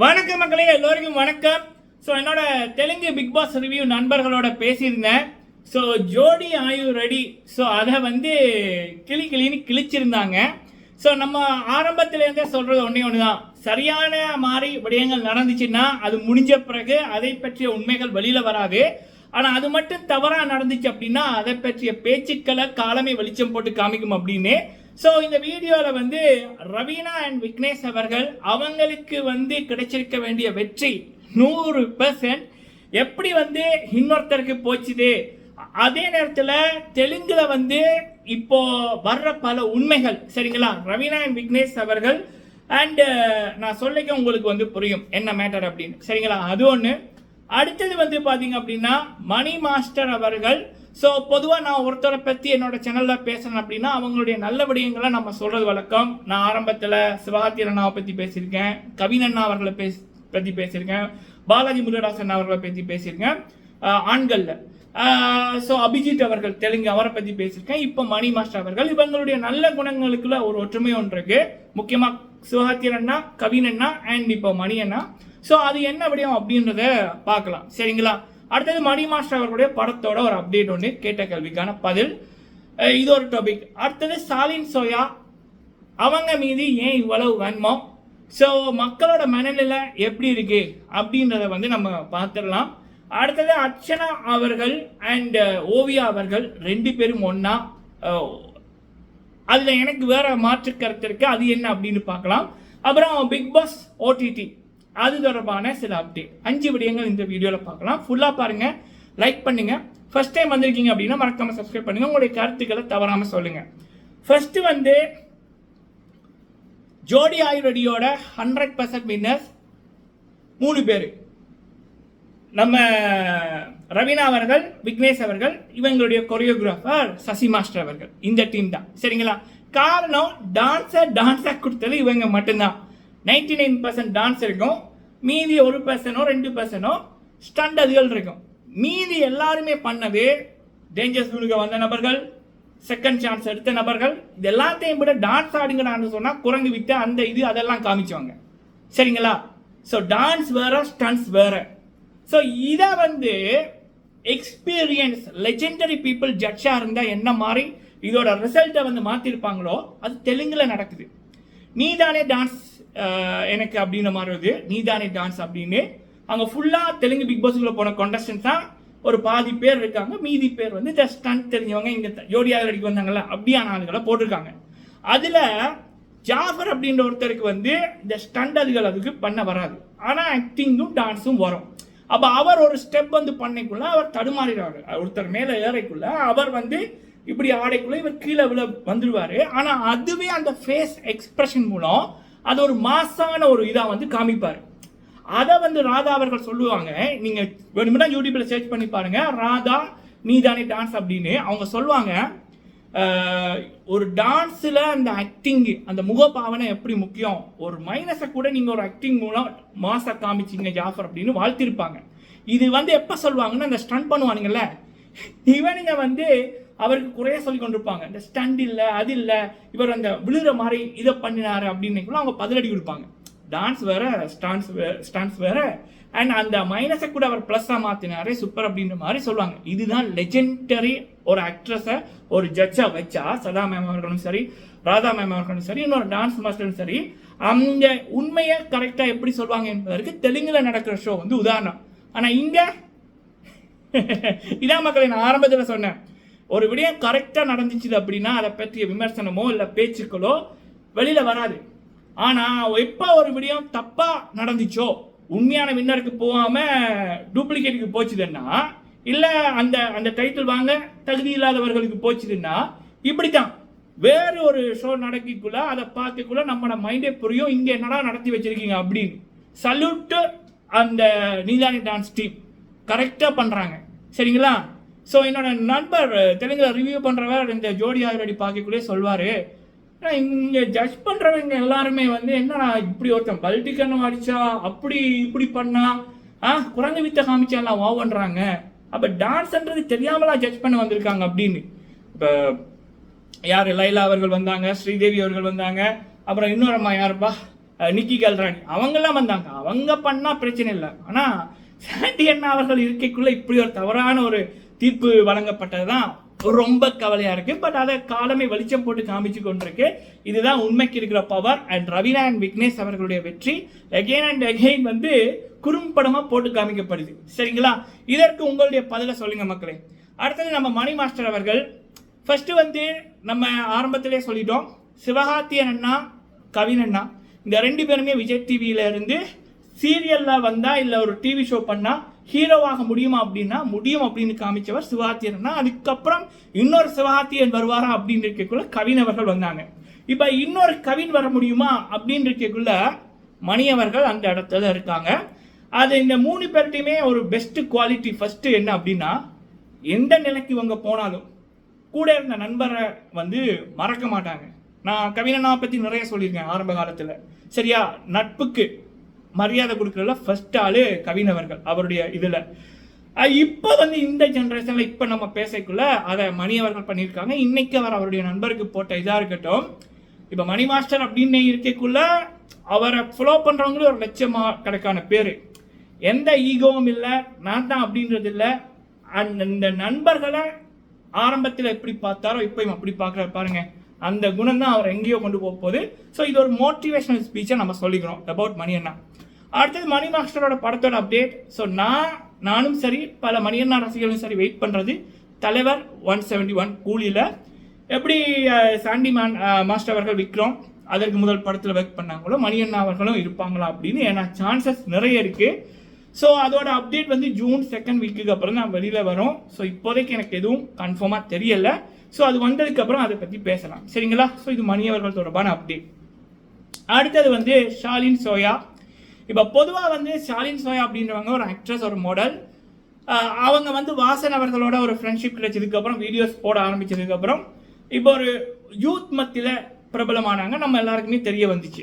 வணக்கம் மக்களே எல்லோருக்கும் வணக்கம். ஸோ என்னோட தெலுங்கு பிக் பாஸ் ரிவ்யூ நண்பர்களோட பேசியிருந்தேன். ஸோ ஜோடி ஆயு ரெடி. ஸோ அதை வந்து கிளி கிளின்னு கிழிச்சிருந்தாங்க. ஸோ நம்ம ஆரம்பத்திலேருந்தே சொல்கிறது ஒன்றே ஒன்று தான் சரியான மாதிரி விடயங்கள் நடந்துச்சுன்னா அது முடிஞ்ச பிறகு அதை பற்றிய உண்மைகள் வெளியில் வராது. ஆனால் அது மட்டும் தவறாக நடந்துச்சு அப்படின்னா அதை பற்றிய பேச்சுக்களை காலமே வெளிச்சம் போட்டு காமிக்கும் அப்படின்னு ஸோ இந்த வீடியோவில் வந்து ரவீனா அண்ட் விக்னேஷ் அவர்கள் அவங்களுக்கு வந்து கிடைச்சிருக்க வேண்டிய வெற்றி நூறு பெர்சன்ட் எப்படி வந்து இன்னொருத்தருக்கு போச்சுது? அதே நேரத்தில் தெலுங்குல வந்து இப்போ வர்ற பல உண்மைகள் சரிங்களா? ரவீனா அண்ட் விக்னேஷ் அவர்கள் அண்டு uh, நான் சொல்லிக்க உங்களுக்கு வந்து புரியும் என்ன மேட்டர் அப்படின்னு சரிங்களா? அது ஒன்று அடுத்தது வந்து பார்த்தீங்க அப்படின்னா மணி மாஸ்டர் அவர்கள் ஸோ பொதுவாக நான் ஒருத்தரை பற்றி என்னோட சேனலில் பேசுகிறேன் அப்படின்னா அவங்களுடைய நல்ல விடயங்களை நம்ம சொல்கிறது வழக்கம். நான் ஆரம்பத்தில் சிவகார்த்தி அண்ணாவை பற்றி பேசியிருக்கேன் கவின் அண்ணா அவர்களை பேசி பற்றி பேசியிருக்கேன் பாலாஜி முருகதாசன் அவர்களை பற்றி பேசியிருக்கேன் ஆண்களில். ஸோ அபிஜித் அவர்கள் தெலுங்கு அவரை பற்றி பேசியிருக்கேன் இப்போ மணி மாஸ்டர் அவர்கள். இவங்களுடைய நல்ல குணங்களுக்குள்ள ஒரு ஒற்றுமை ஒன்று இருக்கு. முக்கியமாக சிவகாத்தியர் அண்ணா கவின் அண்ணா அண்ட் இப்போ மணி அண்ணா. ஸோ அது என்ன விடயம் அப்படின்றத பார்க்கலாம். சரிங்களா? அடுத்தது மணி மாஸ்டர் அவர்களுடைய படத்தோட ஒரு அப்டேட் ஒன்று கேட்ட கேள்விக்கான பதில். இது ஒரு டாபிக் அடுத்தது ஸ்டாலின் சோயா அவங்க மீது ஏன் இவ்வளவு வன்மம்? ஸோ மக்களோட மனநிலை எப்படி இருக்கு? அப்படின்றத வந்து நம்ம பார்த்துடலாம். அடுத்தது அர்ச்சனா அவர்கள் அண்ட் ஓவியா அவர்கள் ரெண்டு பேரும் ஒன்றா அதில் எனக்கு வேற மாற்று கருத்து இருக்கு. அது என்ன அப்படின்னு பார்க்கலாம். அப்புறம் பிக் பாஸ் ஓடிடி அது தொடர்பான சில அப்டேட் அஞ்சு விடயங்கள் இந்த வீடியோவில் பார்க்கலாம். ஃபுல்லாக பாருங்கள் லைக் பண்ணுங்கள் ஃபர்ஸ்ட் டைம் வந்திருக்கீங்க அப்படின்னா மறக்காமல் சப்ஸ்கிரைப் பண்ணுங்க. உங்களுடைய கருத்துக்களை தவறாமல் சொல்லுங்கள் ஃபர்ஸ்ட் வந்து ஜோடி ஆயுர்வெடியோட ஹண்ட்ரட் பர்சன்ட் வின்னர்ஸ் மூணு பேர். நம்ம ரவீனா அவர்கள் விக்னேஷ் அவர்கள் இவங்களுடைய கொரியோகிராஃபர் சசி மாஸ்டர் அவர்கள். இந்த டீம் தான். சரிங்களா? காரணம் டான்ஸை டான்ஸாக கொடுத்தது இவங்க மட்டும்தான். நைன்டி நைன் பர்சன்ட் டான்ஸ் இருக்கும். மீதி ஒரு பர்சனோ ரெண்டு பர்சனோ ஸ்டண்ட் அதுகள் இருக்கும். மீதி எல்லாருமே பண்ணது டேஞ்சர்ஸ் ஜூனுக்கு வந்த நபர்கள் செகண்ட் சான்ஸ் எடுத்த நபர்கள் இது எல்லாத்தையும் விட டான்ஸ் ஆடுங்கிறான்னு சொன்னால் குரங்கு விட்டு அந்த இது அதெல்லாம் காமிச்சுவாங்க. சரிங்களா? ஸோ டான்ஸ் வேற ஸ்டன்ஸ் வேற. ஸோ இதை வந்து எக்ஸ்பீரியன்ஸ் லெஜெண்டரி பீப்புள் ஜட்ஜாக இருந்தால் என்ன மாதிரி இதோட ரிசல்ட்டை வந்து மாற்றிருப்பாங்களோ அது தெலுங்கில் நடக்குது. நீதானே டான்ஸ் எனக்கு அப்படின்ற மாதிரி வருது நீதானே டான்ஸ் அப்படின்னு. அங்கே ஃபுல்லாக தெலுங்கு பிக் பாஸ்க்குள்ளே போன contestants தான் ஒரு பாதி பேர் இருக்காங்க. மீதி பேர் வந்து ஜஸ்ட் ஸ்டண்ட் தெரிஞ்சவங்க இங்கே ஜோடியாக அடிக்க வந்தாங்கல்ல அப்படியான ஆளுகளை போட்டிருக்காங்க. அதில் ஜாஃபர் அப்படின்ற ஒருத்தருக்கு வந்து இந்த ஸ்டண்ட் அதுகள் அதுக்கு பண்ண வராது. ஆனால் ஆக்டிங்கும் டான்ஸும் வரும். அப்போ அவர் ஒரு ஸ்டெப் வந்து பண்ணைக்குள்ள அவர் தடுமாறிடுவார். ஒருத்தர் மேலே ஏறைக்குள்ள அவர் வந்து இப்படி ஆடைக்குள்ள இவர் கீழே விழ வந்துடுவார் ஆனால் அதுவே அந்த ஃபேஸ் எக்ஸ்பிரஷன் மூலம் அது ஒரு மாசான ஒரு இதாக வந்து காமிப்பார். அதை வந்து ராதா அவர்கள் சொல்லுவாங்க. நீங்க வேணும்னா யூடியூப்ல சர்ச் பண்ணி பாருங்க. ராதா நீதானே டான்ஸ் அப்படின்னு அவங்க சொல்லுவாங்க. ஒரு டான்ஸில் அந்த ஆக்டிங் அந்த முகபாவனை எப்படி முக்கியம்? ஒரு மைனஸை கூட நீங்கள் ஒரு ஆக்டிங் மூலம் மாசா காமிச்சிங்க ஜாஃபர் அப்படின்னு வாழ்த்திருப்பாங்க. இது வந்து எப்போ சொல்லுவாங்கன்னா அந்த ஸ்டன் பண்ணுவானுங்கல்ல. இவனுங்க வந்து அவருக்கு குறைய சொல்லி கொண்டிருப்பாங்க இந்த ஸ்டண்ட் இல்லை அது இல்லை இவர் அந்த விழுற மாதிரி இதை பண்ணினாரு அப்படின்னு அவங்க பதிலடி கொடுப்பாங்க. டான்ஸ் வேற ஸ்டான்ஸ் ஸ்டான்ஸ் வேற அண்ட் அந்த மைனஸை கூட அவர் ப்ளஸ்ஸாக மாற்றினாரு சூப்பர் அப்படின்ற மாதிரி சொல்லுவாங்க. இதுதான் லெஜெண்டரி ஒரு ஆக்ட்ரஸை ஒரு ஜட்ஜாக வச்சா சதா மேம் அவர்களும் சரி ராதா மேம் அவர்களும் சரி இன்னொரு டான்ஸ் மாஸ்டரும் சரி அந்த உண்மையை கரெக்டாக எப்படி சொல்லுவாங்க என்பதற்கு தெலுங்கில் நடக்கிற ஷோ வந்து உதாரணம். ஆனால் இங்கே இதான் மக்களை நான் ஆரம்பத்தில் சொன்னேன். ஒரு விடயம் கரெக்டாக நடந்துச்சு அப்படின்னா அதை பற்றிய விமர்சனமோ இல்லை பேச்சுக்களோ வெளியில் வராது. ஆனால் எப்போ ஒரு விடயம் தப்பாக நடந்துச்சோ உண்மையான வின்னருக்கு போகாமல் டூப்ளிகேட்டுக்கு போச்சுதுன்னா இல்லை அந்த அந்த டைட்டில் வாங்க தகுதி இல்லாதவர்களுக்கு போச்சுதுன்னா இப்படி தான் வேறு ஒரு ஷோ நடக்கிக்குள்ள அதை பார்க்கக்குள்ள நம்மளோட மைண்டே புரியும் இங்கே என்னடா நடத்தி வச்சிருக்கீங்க அப்படின்னு. சல்யூட்டு அந்த நீதானி டான்ஸ் டீம் கரெக்டாக பண்ணுறாங்க சரிங்களா? ஸோ என்னோட நண்பர் தெலுங்குல ரிவ்யூ பண்ணுறவர் இந்த ஜோடி ஆல்ரெடி பார்க்கக்குள்ளே சொல்வார். இங்கே ஜட்ஜ் பண்ணுறவங்க எல்லாருமே வந்து என்னடா இப்படி ஒருத்தன் பல்டிக்கன்னு அடிச்சா அப்படி இப்படி பண்ணா ஆ குரங்கு வித்த காமிச்சாலாம் வா பண்ணுறாங்க அப்போ டான்ஸ்ன்றது தெரியாமலா ஜட்ஜ் பண்ண வந்திருக்காங்க அப்படின்னு. இப்போ யார் லைலா அவர்கள் வந்தாங்க ஸ்ரீதேவி அவர்கள் வந்தாங்க. அப்புறம் இன்னொரு அம்மா யாருப்பா? நிக்கி கல்ராணி. அவங்கெல்லாம் வந்தாங்க. அவங்க பண்ணால் பிரச்சனை இல்லை. ஆனால் சாண்டி அண்ணா அவர்கள் இருக்கைக்குள்ளே இப்படி ஒரு தவறான ஒரு தீர்ப்பு வழங்கப்பட்டது தான் ரொம்ப கவலையாக இருக்குது பட் அதை காலமே வெளிச்சம் போட்டு காமிச்சு கொண்டிருக்கு. இதுதான் உண்மைக்கு இருக்கிற power and Raveena and Vignesh அவர்களுடைய வெற்றி. அகெயின் அண்ட் அகெயின் வந்து குறும்படமாக போட்டு காமிக்கப்படுது. சரிங்களா? இதற்கு உங்களுடைய பதிலை சொல்லுங்கள் மக்களே. அடுத்தது நம்ம மணி மாஸ்டர் அவர்கள். ஃபஸ்ட்டு வந்து நம்ம ஆரம்பத்திலே சொல்லிட்டோம். சிவகார்த்தியன் அண்ணா கவின் அண்ணா. இந்த ரெண்டு பேருமே விஜய் டிவியில இருந்து சீரியலில் வந்தால் இல்லை ஒரு டிவி ஷோ பண்ணால் ஹீரோவாக முடியுமா அப்படின்னா முடியும் அப்படின்னு காமிச்சவர் சிவாத்தியர்னா அதுக்கப்புறம் இன்னொரு சிவகார்த்தியன் வருவாரா அப்படின்னு இருக்கக்குள்ள கவினவர்கள் வந்தாங்க. இப்போ இன்னொரு கவின் வர முடியுமா அப்படின்னு இருக்கக்குள்ள மணியவர்கள் அந்த இடத்துல இருக்காங்க. அது இந்த மூணு பேர்ட்டையுமே ஒரு பெஸ்ட் குவாலிட்டி ஃபஸ்ட்டு என்ன அப்படின்னா எந்த நிலைக்கு இவங்க போனாலும் கூட இருந்த நண்பரை வந்து மறக்க மாட்டாங்க. நான் கவினனா பற்றி நிறைய சொல்லியிருக்கேன் ஆரம்ப காலத்தில். சரியா? நட்புக்கு. மரியாதை கொடுக்குறதுல ஃபர்ஸ்ட் ஆளு கவினவர்கள் அவருடைய இதில். இப்போ வந்து இந்த ஜென்ரேஷனில் இப்போ நம்ம பேசக்குள்ள அதை மணி அவர்கள் பண்ணியிருக்காங்க. இன்னைக்கு அவர் அவருடைய நண்பருக்கு போட்ட இதாக இருக்கட்டும் இப்போ மணி மாஸ்டர் அப்படின்னு இருக்கக்குள்ள அவரை ஃபாலோ பண்ணுறவங்களும் ஒரு லட்சமா கணக்கான பேர். எந்த ஈகோவும் இல்லை நான் தான் அப்படின்றது இல்லை. அந்த இந்த நண்பர்களை ஆரம்பத்தில் எப்படி பார்த்தாரோ இப்போயும் அப்படி பார்க்குற பாருங்க. அந்த குணம் தான் அவர் எங்கேயோ கொண்டு போக போகுது. ஸோ இது ஒரு மோட்டிவேஷனல் ஸ்பீச்சை நம்ம சொல்லிக்கிறோம் அபவுட் மணி அண்ணா. அடுத்தது மணி மாஸ்டரோட படத்தோட அப்டேட் ஸோ நான் நானும் சரி பல மணியண்ணா ரசிகர்களும் சரி வெயிட் பண்ணுறது தலைவர் ஒன் செவன்டி ஒன் கூலியில். எப்படி சாண்டி மேன் மாஸ்டர் அவர்கள் விக்ரம் அதற்கு முதல் படத்தில் ஒர்க் பண்ணாங்களோ மணியண்ணா அவர்களும் இருப்பாங்களா அப்படின்னு ஏன்னா சான்சஸ் நிறைய இருக்குது ஸோ அதோட அப்டேட் வந்து ஜூன் செகண்ட் வீக்குக்கு அப்புறம் தான் வெளியில் வரும். ஸோ இப்போதைக்கு எனக்கு எதுவும் கன்ஃபார்மாக தெரியலை. ஸோ அது வந்ததுக்கப்புறம் அதை பற்றி பேசலாம். சரிங்களா? ஸோ இது மணி அவர்கள் தொடர்பான அப்டேட் அடுத்தது வந்து ஷாலின் சோயா இப்போ பொதுவாக வந்து ஷாலின் சோயா அப்படின்றவங்க ஒரு ஆக்ட்ரஸ் ஒரு மாடல் அவங்க வந்து வாசன் அவர்களோட ஒரு ஃப்ரெண்ட்ஷிப் கிடைச்சதுக்கப்புறம் வீடியோஸ் போட ஆரம்பிச்சதுக்கப்புறம் இப்போ ஒரு யூத் மத்தியில் பிரபலமானாங்க. நம்ம எல்லாருக்குமே தெரிய வந்துச்சு.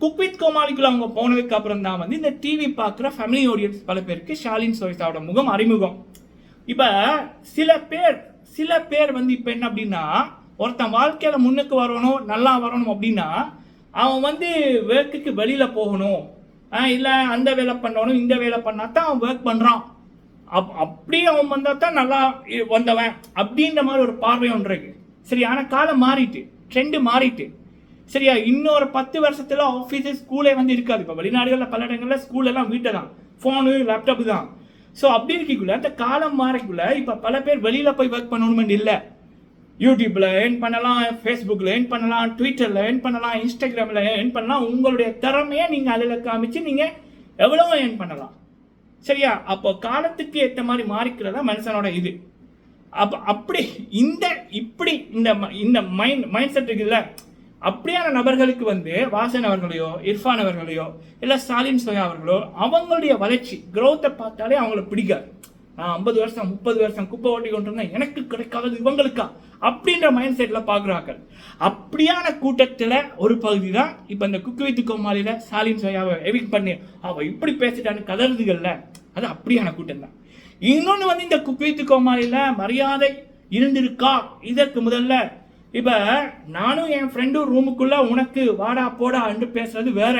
குக் வித் கோமாளிக்குள்ள அவங்க போனதுக்கு அப்புறம் தான் வந்து இந்த டிவி பார்க்குற ஃபேமிலி ஆடியன்ஸ் பல பேருக்கு ஷாலின் சோயிசாவோட முகம் அறிமுகம். இப்போ சில பேர் சில பேர் வந்து இப்போ என்ன அப்படின்னா ஒருத்தன் வாழ்க்கையில் முன்னுக்கு வரணும் நல்லா வரணும் அப்படின்னா அவன் வந்து ஒர்க்குக்கு வெளியில் போகணும். இல்லை அந்த வேலை பண்ணணும் இந்த வேலை பண்ணால் தான் அவன் ஒர்க் பண்ணுறான் அப் அப்படி அவன் வந்தால் தான் நல்லா இ- வந்தவன். அப்படின்ற மாதிரி ஒரு பார்வை ஒன்று இருக்கு. சரி ஆனால் காலம் மாறிட்டு ட்ரெண்டு மாறிட்டு. சரியா? இன்னொரு பத்து வருஷத்தில் ஆஃபீஸு ஸ்கூலே வந்து இருக்காது. இப்போ வெளிநாடுகளில் பல இடங்களில் ஸ்கூலெல்லாம் வீட்டை தான் ஃபோனு லேப்டாப்பு தான். ஸோ அப்படி இருக்கக்குள்ள அந்த காலம் மாறக்குள்ள இப்போ பல பேர் வெளியில் போய் ஒர்க் பண்ணணுமென்னு இல்லை. யூடியூப்ல ஏர்ன் பண்ணலாம் ஃபேஸ்புக்கில் ஏர்ன் பண்ணலாம் ட்விட்டரில் ஏர்ன் பண்ணலாம் இன்ஸ்டாகிராமில் ஏர்ன் பண்ணலாம். உங்களுடைய திறமையை நீங்கள் அதில் காமிச்சு நீங்கள் எவ்வளோ ஏர்ன் பண்ணலாம். சரியா? அப்போ காலத்துக்கு ஏற்ற மாதிரி மாறிக்கிறதா மனுஷனோட இது. அப்போ அப்படி இந்த இப்படி இந்த ம- இந்த மைண்ட் மைண்ட் செட் இருக்குல்ல அப்படியான நபர்களுக்கு வந்து வாசன் அவர்களையோ இர்ஃபான் அவர்களையோ இல்லை ஸ்டாலின் சோயா அவர்களோ அவங்களுடைய வளர்ச்சி க்ரோத்தை பார்த்தாலே அவங்கள பிடிக்காது. நான் ஐம்பது வருஷம் முப்பது வருஷம் குப்பை ஓட்டி கொண்டு இருந்தேன் எனக்கு கிடைக்காதது இவங்களுக்கா? அப்படின்ற மைண்ட் செட்டில் பார்க்குறாங்க அப்படியான கூட்டத்தில் ஒரு பகுதி தான் இப்போ இந்த குக்கு வித்து கோமாளியில் ஸ்டாலின் சோயாவை எவிக் பண்ணி அவள் இப்படி பேசிட்டான்னு கதறுதுகள்ல. அது அப்படியான கூட்டம் தான் இன்னொன்று வந்து இந்த குக்கு வித்து கோமாளியில் மரியாதை இருந்திருக்கா? இதற்கு முதல்ல இப்போ நானும் என் ஃப்ரெண்டும் ரூமுக்குள்ளே உனக்கு வாடா போடா என்று பேசுறது வேற.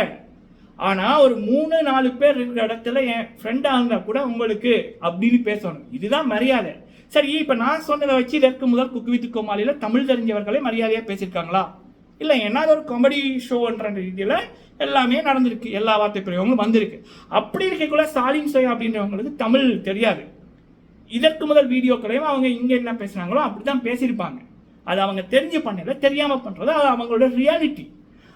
ஆனால் ஒரு மூணு நாலு பேர் இருக்கிற இடத்துல என் ஃப்ரெண்டாக இருந்தால் கூட உங்களுக்கு அப்படின்னு பேசணும். இதுதான் மரியாதை. சரி இப்போ நான் சொன்னதை வச்சு இதற்கு முதல் குக்கு வித்து கோமாளியில் தமிழ் தெரிஞ்சவர்களே மரியாதையாக பேசியிருக்காங்களா? இல்லை என்ன ஒரு காமெடி ஷோன்ற ரீதியில் எல்லாமே நடந்திருக்கு. எல்லா வார்த்தை பிரயோகங்களும் வந்திருக்கு. அப்படி இருக்கக்குள்ள ஸ்டாலின் சோயா அப்படின்றவங்களுக்கு தமிழ் தெரியாது. இதற்கு முதல் வீடியோக்களையும் அவங்க இங்கே என்ன பேசுனாங்களோ அப்படிதான் பேசியிருப்பாங்க. அது அவங்க தெரிஞ்சு பண்ணல தெரியாமல் பண்ணுறது அது அவங்களோட ரியாலிட்டி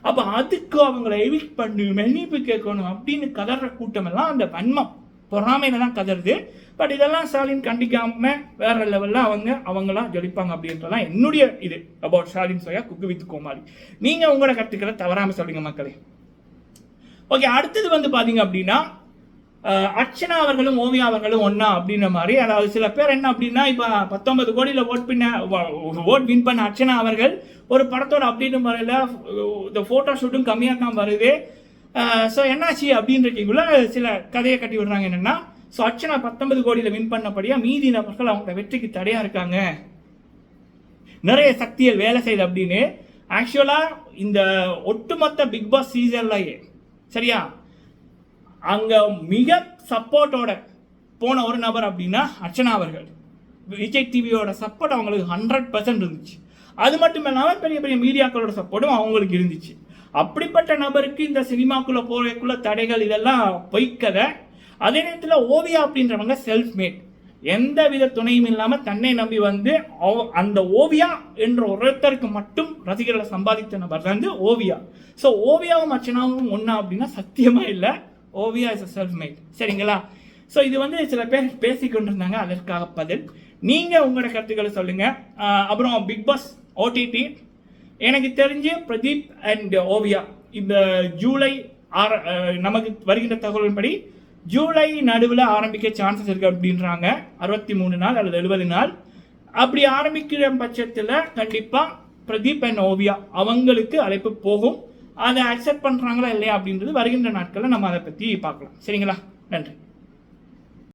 அப்போ அதுக்கு அவங்கள எவிட் பண்ணு மன்னிப்பு கேட்கணும் அப்படின்னு கதற கூட்டமெல்லாம் அந்த வன்மம். பொறாமையில தான் கதருது பட் இதெல்லாம் ஸ்டாலின் கண்டிக்காம வேற லெவலில் அவங்க அவங்களாம் ஜொலிப்பாங்க அப்படின்றதான் என்னுடைய இது அபவுட் ஸ்டாலின் சோயா குக்கு வித் கோமாளி. நீங்கள் உங்களோட கருத்துக்களை தவறாமல் சொல்லுங்க மக்களே. ஓகே அடுத்தது வந்து பார்த்தீங்க அப்படின்னா அர்ச்சனா அவர்களும் ஓவியா அவர்களும் ஒன்றா அப்படின்ற மாதிரி. அதாவது சில பேர் என்ன அப்படின்னா இப்போ பத்தொன்பது கோடியில் ஓட் பின்ன ஓட் வின் பண்ண அர்ச்சனா அவர்கள் ஒரு படத்தோட அப்படின்ற முறையில் இந்த ஃபோட்டோ ஷூட்டும் கம்மியாக தான் வருது. ஸோ என்னாச்சு அப்படின்றக்குள்ள சில கதையை கட்டி விடுறாங்க. என்னென்னா ஸோ அர்ச்சனா பத்தொன்பது கோடியில் வின் பண்ணபடியா மீதி நபர்கள் அவங்களோட வெற்றிக்கு தடையாக இருக்காங்க. நிறைய சக்திகள் வேலை செய்யுது அப்படின்னு. ஆக்சுவலாக இந்த ஒட்டுமொத்த பிக் பாஸ் சீசன்லயே சரியா? அங்கே மிக சப்போர்ட்டோட போன ஒரு நபர் அப்படின்னா அர்ச்சனா அவர்கள். விஜய் டிவியோட சப்போர்ட் அவங்களுக்கு ஹண்ட்ரட் பர்சன்ட் இருந்துச்சு. அது மட்டும் இல்லாமல் பெரிய பெரிய மீடியாக்களோட சப்போர்ட்டும் அவங்களுக்கு இருந்துச்சு. அப்படிப்பட்ட நபருக்கு இந்த சினிமாக்குள்ளே போகிறதுக்குள்ள தடைகள் இதெல்லாம் பொய்க்கதை அதே நேரத்தில் ஓவியா அப்படின்றவங்க செல்ஃப் மேட் எந்த வித துணையும் இல்லாமல் தன்னை நம்பி வந்து அவ- அந்த ஓவியா என்ற ஒருத்தருக்கு மட்டும் ரசிகர்களை சம்பாதித்த நபர் தான் வந்து ஓவியா. ஸோ ஓவியாவும் அர்ச்சனாவும் ஒன்றா அப்படின்னா சத்தியமாக இல்லை. ஓவியா இஸ் செல்ஃப் மேட் சரிங்களா? ஸோ இது வந்து சில பேர் பேசிக்கொண்டு இருந்தாங்க அதற்காக பதில். நீங்கள் உங்களோட கருத்துக்களை சொல்லுங்கள் அப்புறம் பிக் பாஸ் ஓடிடி எனக்கு தெரிஞ்சு பிரதீப் அண்ட் ஓவியா இந்த ஜூலை ஆர நமக்கு வருகின்ற தகவல்படி ஜூலை நடுவில் ஆரம்பிக்க சான்சஸ் இருக்குது அப்படின்றாங்க. அறுபத்தி மூணு நாள் அல்லது எழுபது நாள். அப்படி ஆரம்பிக்கிற பட்சத்தில் கண்டிப்பாக பிரதீப் அண்ட் ஓவியா அவங்களுக்கு அழைப்பு போகும். அதை அக்செப்ட் பண்ணுறாங்களா இல்லையா அப்படின்றது வருகின்ற நாட்களில் நம்ம அதை பற்றி பார்க்கலாம். சரிங்களா? நன்றி.